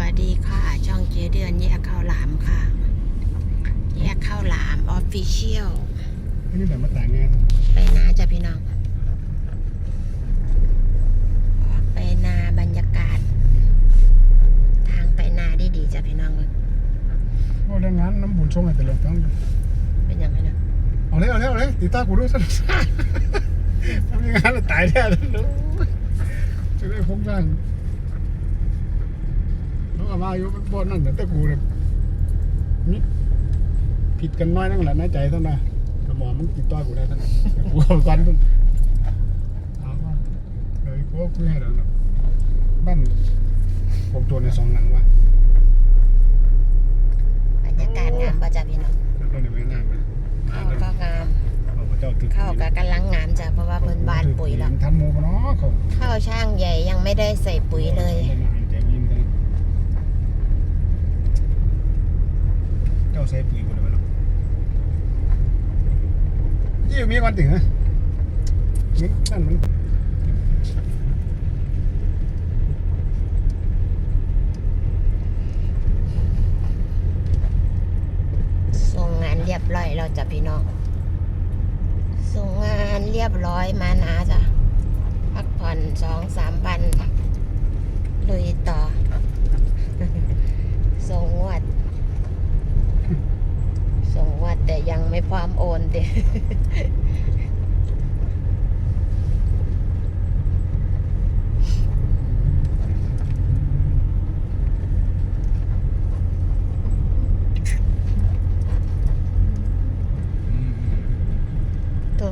วัสดีค่ะ ช่องเจเดือนแยกข้าวหลามค่ะ แยกข้าวหลามออฟฟิเชียลไม่ได้แบบมาต่างงานไปนาจ้ะพี่น้องออกไปนาบรรยากาศ ทางไปนาดีดีๆจ้ะพี่น้องเว้ยโอ้เรื่องงานน้ำบุญชงให้แต่ละต้องเป็นยังไงนะเอาเลยเอาเลยเอาเลยติดตากูด้วยสักทำยังงานแล้วตายแน่เลยจะได้พงสร้าง แล้วเอามาอยู่บนนั่นแต่กูเนี่ยมิดผิดกันน้อยนั่นแหละในใจเท่านั้นกระหม่อมมันติดต่อกูได้เท่านั้นกูเอากันต้นเอาว่าเลยกูก็คุยให้แล้วนะบ้านผมตัวในสองหลังว่ะบรรยากาศงามป่ะจ้ะพี่น้องแล้วก็ในแม่น้ำนะข้าวก็งามเอาพระเจ้าถึงข้าวก็กำลังงามจ้ะเพราะว่าเพิ่นบานปุ๋ยแล้วทำโมปะเนาะเขาข้าวช่างใหญ่ยังไม่ได้ใส่ปุ๋ยเลยเจ้า ใส่ปุ๋ยหมดเลยมั้ยเนาะยี่มีวันถึงฮะนี่นั่นมันส่งงานเรียบร้อยแล้วจ้ะพี่น้องส่งงานเรียบร้อยมานะจ้ะพักผ่อนสองสามวันลุยต่อ ส่งงวด ส่งงวดแต่ยังไม่พร้อมโอน เดตัว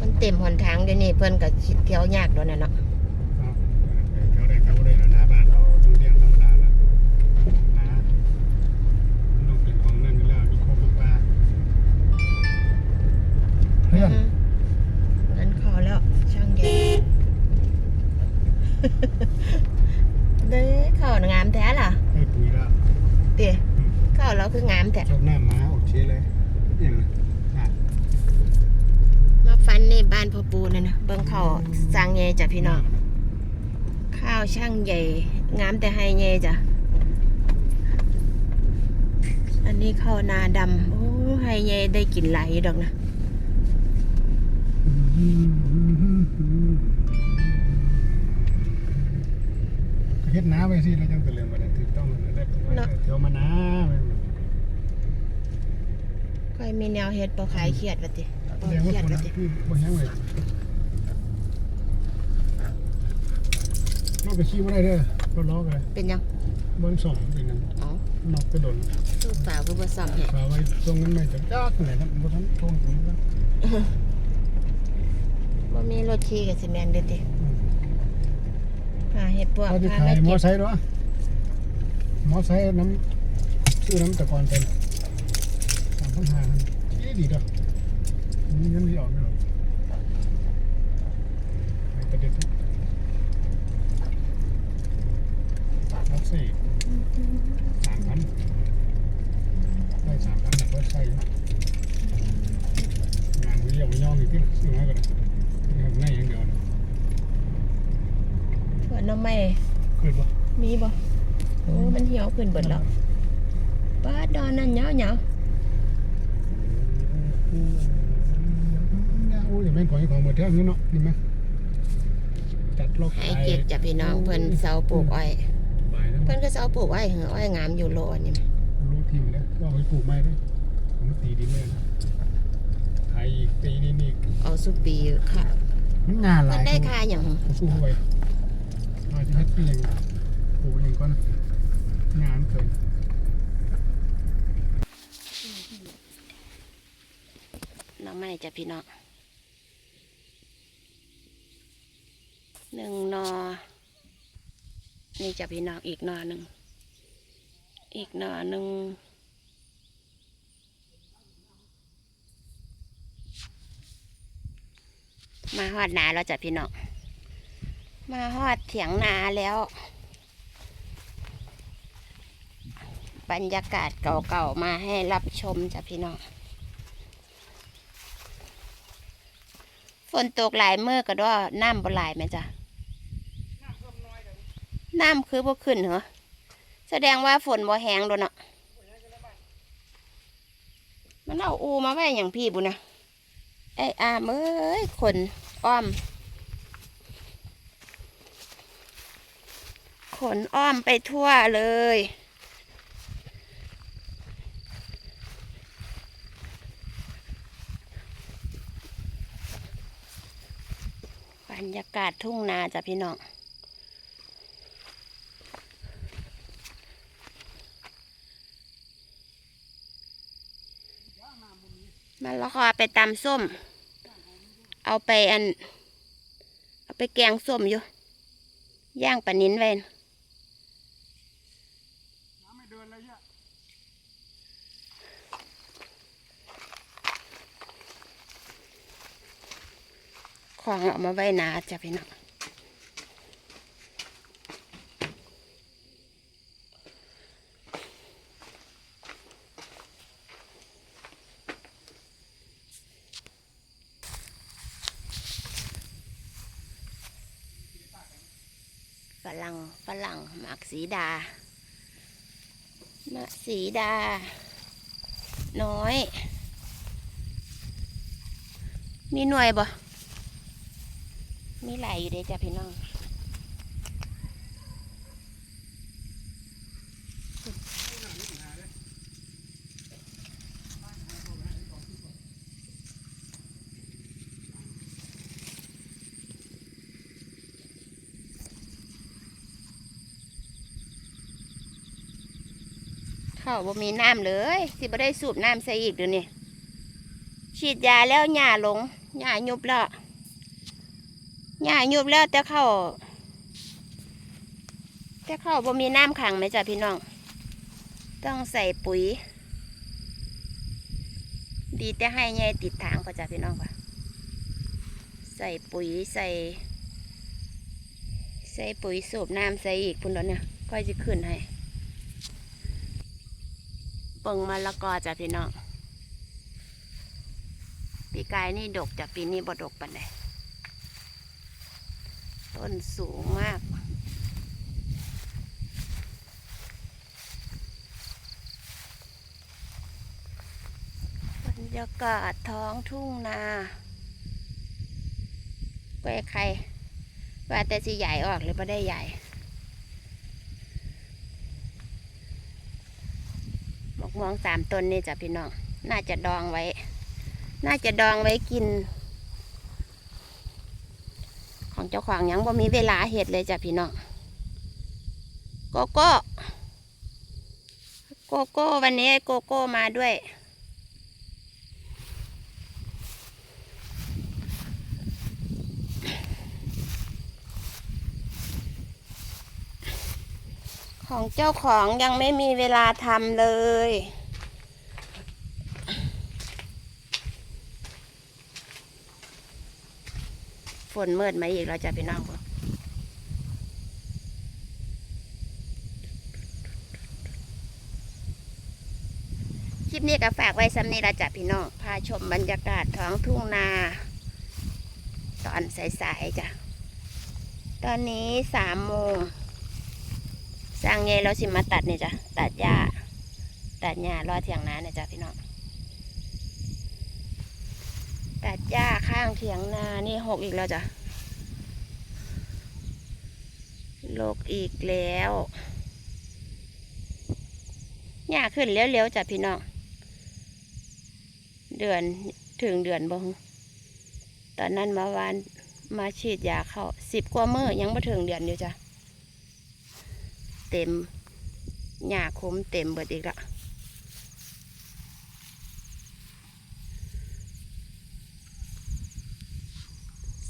มันเต็มหนทางเดี๋ยวนี้เพิ่นก็เที่ยวยากแล้วนะเนาะ เที่ยวได้เที่ยวได้แล้วหน้าบ้านเราต้องเลี้ยงธรรมดาแล้วนะมันต้องเป็นของนั่นอยู่แล้วมีครบทุกปลาเพื่อน อือฮึนั้นขอแล้วช่างใหญ่ เด้อข้าวงามแท้ล่ะ ให้ปุ๋ยแล้ว เตี๋ยข้าวเราคืองามแท้ ชอบหน้าม้าโอเคเลยอย่างนั้นอะ มาฟันในบ้านพ่อปูนั่นนะเบิ่งข้าวสร้างใหญ่จ้ะพี่น้องข้าวช่างใหญ่งามแต่ให้ใหญ่จ้ะอันนี้ข้าวนาดำโอ้ให้ใหญ่ได้กินหลายอยู่ดอกนะเฮ็ดน้าไปสิแล้วจังเป็นเรื่องบ่ได้ถูกต้องได้เที่ยวมาน้าค่อยมีแนวเฮ็ดบ่ขายเครียดว่าติ บ่เรียกเคว่าคนนั้นติคือบ่แห้งเลยนอกไปขี้บ่ได้เด้อรถล้อกันเป็นยังเบิ่งสองเป็นนั้นอ๋อนอกไปโดนลูกสาวคือบ่ซ่อมให้ฝาไว้ตรงนั้นไม่จักจักไหนครับบ่ทันตรงตรงนั้นบ่มีรถขี่ก็สิแม่นเด้อติหาเฮ็ดพวกเขาจะขายมอไซค์เนาะมอไซค์น้ำชื่อน้ำตะกอนเป็นสามพันห้าดีดีดอก มีเงินที่ออกไม่หรอกไปประเด็นรถสี่สามพันได้สามพันแต่ก็ใช่งานวิเดียววิย่องอีกที่ซื้อมาก็ได้งานง่ายอย่างเดียวนะถั่วหน้ำไม้ขึ้นปะมีบ่โอ้มันเหี่ยวขึ้นเบิดแล้วป้าดอนนั่นเหยวโอ้ยอย่าแม่ นของของหมดเท่านี้เนาะนี่ไหมจัดล็อกๆให้เก็บจ้ะพี่น้องเพิ่นเสาปลูกอ้อย เพิ่นก็เสาปลูกอ้อยเหออ้อยงามอยู่โลอันนี้แหมรู้ทีมแล้วว่าไปปลูกไม้ด้วยผมตีดินเลยนะไถอีกตีดินอีกเอาสุปีค่ะมันงานหเพิ่นได้ค่าหยังเขาสู้เข้าไปอาจจะเฮ็ดเพียงปลูกอย่างก่อนงานเกินน้ำไม้จ้ะพี่น้อง หนึ่งนอ นี่จะพี่น้องอีกหนอหนึ่ง อีกหนอหนึ่ง มาฮอดนาแล้วจ้ะพี่น้อง มาฮอดเถียงนาแล้ว บรรยากาศเก่าๆมาให้รับชมจ้ะพี่น้องฝนตกหลายเมื่อก็ด้วยน้ำบ่หลายไหมจ้ะ น้ำคือบ่ขึ้นเหรอ แสดงว่าฝนบ่แห้งโดนเนาะมันเอาอูมาไว้อย่างพี่บุญนะไอ้อามเอ้ยขนอ้อม ขนอ้อมไปทั่วเลย บรรยากาศทุ่งนาจ้ะพี่น้อง มันละคอ ไปตำส้ม เอาไปอัน เอาไปแกงส้มอยู่ ย่างปลานิ้นไว้น้ำไม่เดินเลยเนี่ยของเอามาไว้นาจะไปหนัก ฝรั่งฝรั่งหมากสีดาหมากสีดา น้อย มีหน่วยบ่มีหลายอยู่เด้จ้ะพี่น้อง ข้าบ่มีน้ำเลย สิบ่ได้สูบน้ำใส่อีกเดี๋ยวนี้ฉีดยาแล้วหญ้าลงหญ้ายุบแล้วหญ้ายุบแล้วแต่เขาแต่เขาบ่มีน้ำขังไหมจ้ะพี่น้อง ต้องใส่ปุ๋ย ดีแต่ให้ใหญ่ติดทางก็จ้ะพี่น้องค่ะใส่ปุ๋ยใส่ ใส่ปุ๋ยสูบน้ำใส่อีกพุ่นแล้วเนี่ยก็จะขึ้นให้ ปิงมะละกอจ้ะพี่น้อง ปีกายนี่ดกจ้ะปีนี้บ่ดกปันใดต้นสูงมากบรรยากาศท้องทุ่งนาแกวใครว่าแต่สิใหญ่ออกหรือไม่ได้ใหญ่ ม่วงสามต้นนี่จ้ะพี่น้อง น่าจะดองไว้ น่าจะดองไว้กิน ของเจ้าของยังบ่มีเวลาเห็ดเลยจ้ะพี่น้องโกโก้โกโก้วันนี้โกโก้มาด้วย ของเจ้าของยังไม่มีเวลาทำเลย ฝนเมิดมาอีกเราจะพี่น้องบ่คลิปนี้ก็ฝากไว้ซ้ำนี้ละจ้ะพี่น้อง พาชมบรรยากาศท้องทุ่งนา ตอนสายๆจ้ะ ตอนนี้สามโมง สร้างไงเราสิมาตัดเนี่ยจ้ะตัดหญ้าตัดหญ้ารอเถียงนาเนี่ยจ้ะพี่น้องตัดหญ้าข้างเถียงนานี่หกอีกแล้วจ้ะโลกอีกแล้วหญ้าขึ้นเร็วๆจ้ะพี่น้องเดือนถึงเดือนบ่ฮึตอนนั้นมาวานมาฉีดยาเข้าสิบกว่ามือยังม่ถึงเดือนอยู่จ้ะ เต็มหญ้าคมเต็มเบิดอีกละ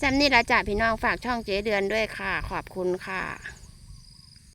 ซ้ำนี่ละจ้ะพี่น้องฝากช่องเจ๊เดือนด้วยค่ะ ขอบคุณค่ะ